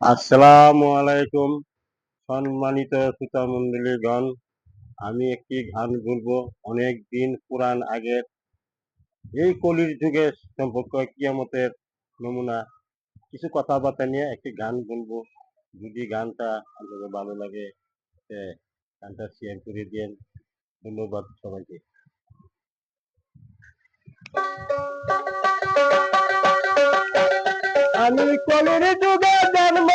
আসসালামু আলাইকুম, সম্মানিত শ্রোতা মন্ডলীগণ আমি একটি গান বলব। অনেক দিন পুরাণ আগের। এই কলির যুগের সম্পর্ক কিয়ামতের নমুনা। কিছু কথাবার্তা নিয়ে একটি গান বলব। যদি গানটা আপনাদের ভালো লাগে গানটা শেয়ার করে দিন ধন্যবাদ সবাইকে। আমি কলির যুগে জন্ম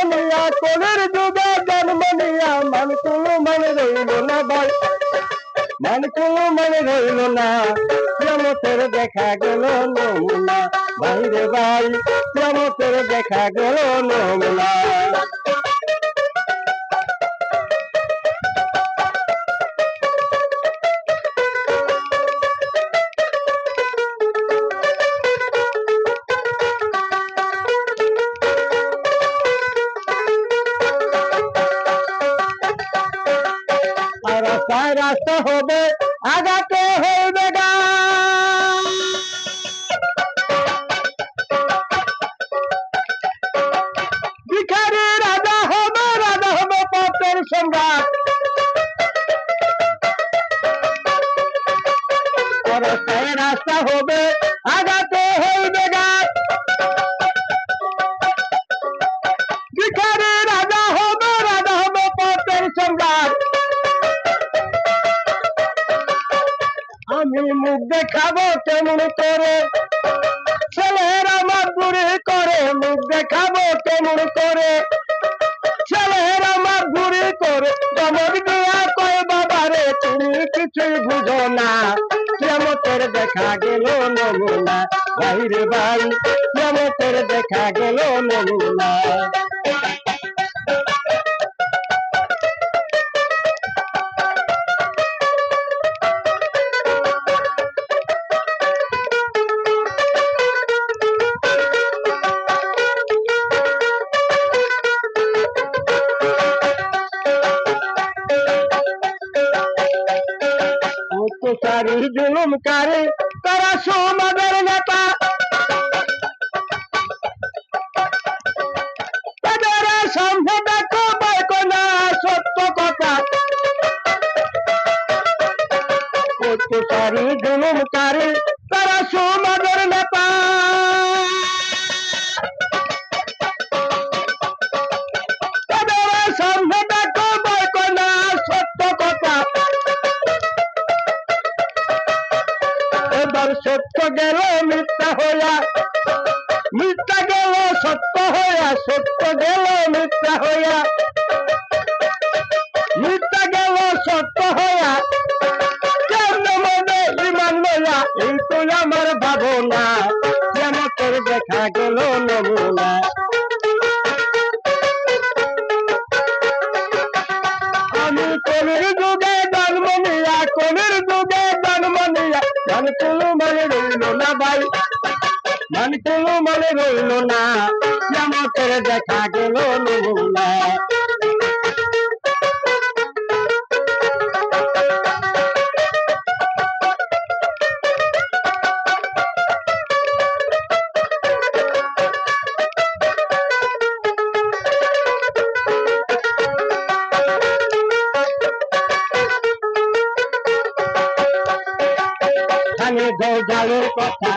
কলির যুগে জন্ম নিয়া মান কোনো মানে রইল না ভাই। মান কোনো মানে রইল না কেমতের দেখা গেল নমুনা। বাইরে ভাই কেমতের দেখা গেল নমুনা। রাস্তায় রাস্তা হবে আগাতে হইবে ভিখারি রাজা হবে রাজা হবে পথের সম্রাট। রাস্তায় রাস্তা হবে আগাতে হইবে গা দেখাবো কেমন করে? ছেলের ঘুরে করে, মুখ দেখাবো কেমন করে? ছেলের ঘুরে করে জমক দিয়া কয়, বাবারে, তুমি কিছুই বুঝো না। কেমতের দেখা গেল নমুনা বাইরে ভাই কেমতের দেখা গেল নমুনা। অত্যাচারী জুলুমকারী তারা সমাজের নেতা। তাদের সামনে দেখো বাইকো না সত্য কথা। এবার সত্য গেল, মিথ্যা হইয়া। মিথ্যা গেল, সত্য হইয়া। সত্য গেল, মিথ্যা হইয়া। মিথ্যা গেল, সত্য হইয়া। কেন মনে ইমান লইয়া? এই তো আমার ভাবনা। যেন তোর দেখা গেল নমুনা নিয়া মান কোনো মানে রইল না। ভাই মান কোনো মানে রইল না কেমতের দেখা গেল নমুনা কানে জালের কথা।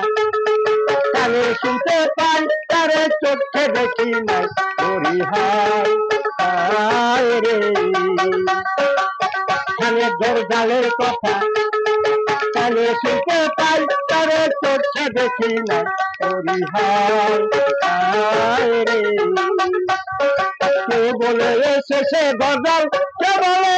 কানে শুনতে পাই, তারে চোখে দেখি নাই। ওরি হায় হায় রে কানে কথা। শুনতে পাই, তারে চোখে দেখি কে বলে এসেছে গজল? কে বলে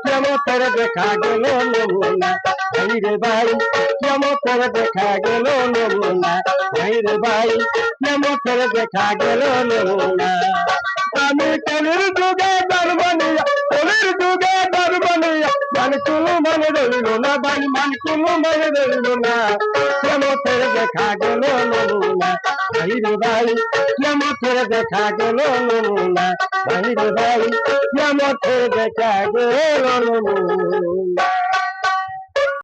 কেমতের দেখা গেল নমুনা ভাই রে ভাই কেমতের দেখা গেল নমুনা ভাই রে ভাই কেমতের দেখা গেল নমুনা আমি কলির যুগে দরবানিয়া কলির যুগে দরবানিয়া মান কুলু মানে রইল না বান মান কুলু মানে রইল না কেমতের দেখা গেল নমুনা ভাই ভাই কেমতের দেখা গেল নমুনা। ভাই ভাই কেমতের দেখা গেল নমুনা।